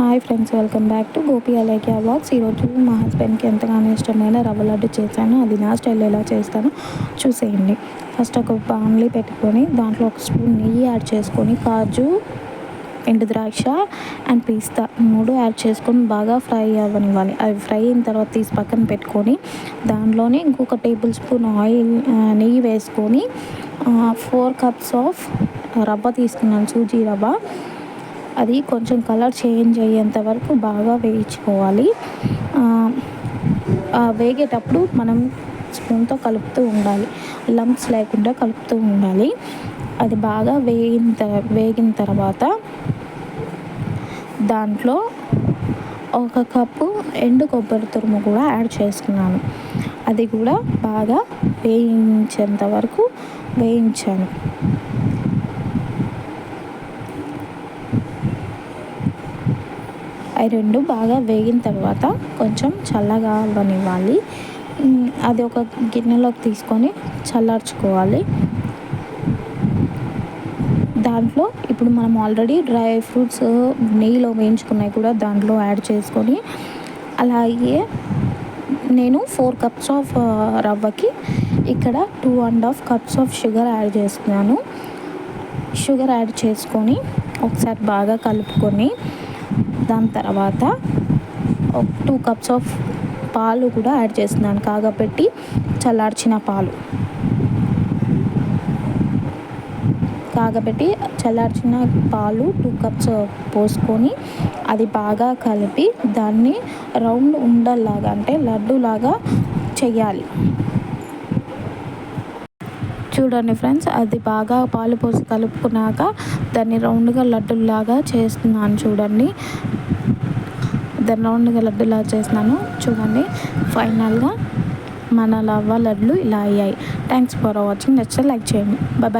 Hi friends welcome back to Gopi Alekhya blogs ఈరోజు మా హస్బెండ్కి ఎంతగానో ఇష్టమైన రవ్వ లడ్డు చేశాను. అది నా స్టైల్ ఎలా చేస్తానో చూసేయండి. ఫస్ట్ ఒక బాన్లీ పెట్టుకొని దాంట్లో ఒక స్పూన్ నెయ్యి యాడ్ చేసుకొని కాజు ఎండు ద్రాక్ష అండ్ పిస్తా మూడు యాడ్ చేసుకొని బాగా ఫ్రై అవ్వనివ్వాలి. అవి ఫ్రై అయిన తర్వాత తీసి పక్కన పెట్టుకొని దాంట్లోనే ఇంకొక టేబుల్ స్పూన్ ఆయిల్ నెయ్యి వేసుకొని ఫోర్ కప్స్ ఆఫ్ రవ్వ తీసుకున్నాను సూజీ రవ్వ. అది కొంచెం కలర్ చేంజ్ అయ్యేంత వరకు బాగా వేయించుకోవాలి. వేగేటప్పుడు మనం స్పూన్తో కలుపుతూ ఉండాలి. లంప్స్ లేకుండా కలుపుతూ ఉండాలి. అది బాగా వేగిన వేగిన తర్వాత దాంట్లో ఒక కప్పు ఎండు కొబ్బరి తురుము కూడా యాడ్ చేసుకున్నాను. అది కూడా బాగా వేయించేంత వరకు వేయించాను. అవి రెండు బాగా వేగిన తర్వాత కొంచెం చల్లగా అవ్వనివ్వాలి అది ఒక గిన్నెలోకి తీసుకొని చల్లార్చుకోవాలి. దాంట్లో ఇప్పుడు మనం ఆల్రెడీ డ్రై ఫ్రూట్స్ నెయ్యిలో వేయించుకున్నాయి కూడా దాంట్లో యాడ్ చేసుకొని అలాగే నేను ఫోర్ కప్స్ ఆఫ్ రవ్వకి ఇక్కడ two and half cups of sugar add చేసుకున్నాను. షుగర్ యాడ్ చేసుకొని ఒకసారి బాగా కలుపుకొని దాని తర్వాత ఒక టూ కప్స్ ఆఫ్ పాలు కూడా యాడ్ చేస్తున్నాను. కాగపెట్టి చల్లార్చిన పాలు. కాగబెట్టి చల్లార్చిన పాలు టూ కప్స్ పోసుకొని అది బాగా కలిపి దాన్ని రౌండ్ ఉండల్లాగా అంటే లడ్డులాగా చెయ్యాలి. చూడండి ఫ్రెండ్స్ అది బాగా పాలు పోసి కలుపుకున్నాక దాన్ని రౌండ్గా లడ్డులాగా చేస్తున్నాను చూడండి. దాన్ని రౌండ్గా లడ్డులా చేస్తున్నాను చూడండి. ఫైనల్గా మన లవ్వ లడ్లు ఇలా అయ్యాయి. Thanks for watching. నచ్చితే లైక్ చేయండి. బాయ్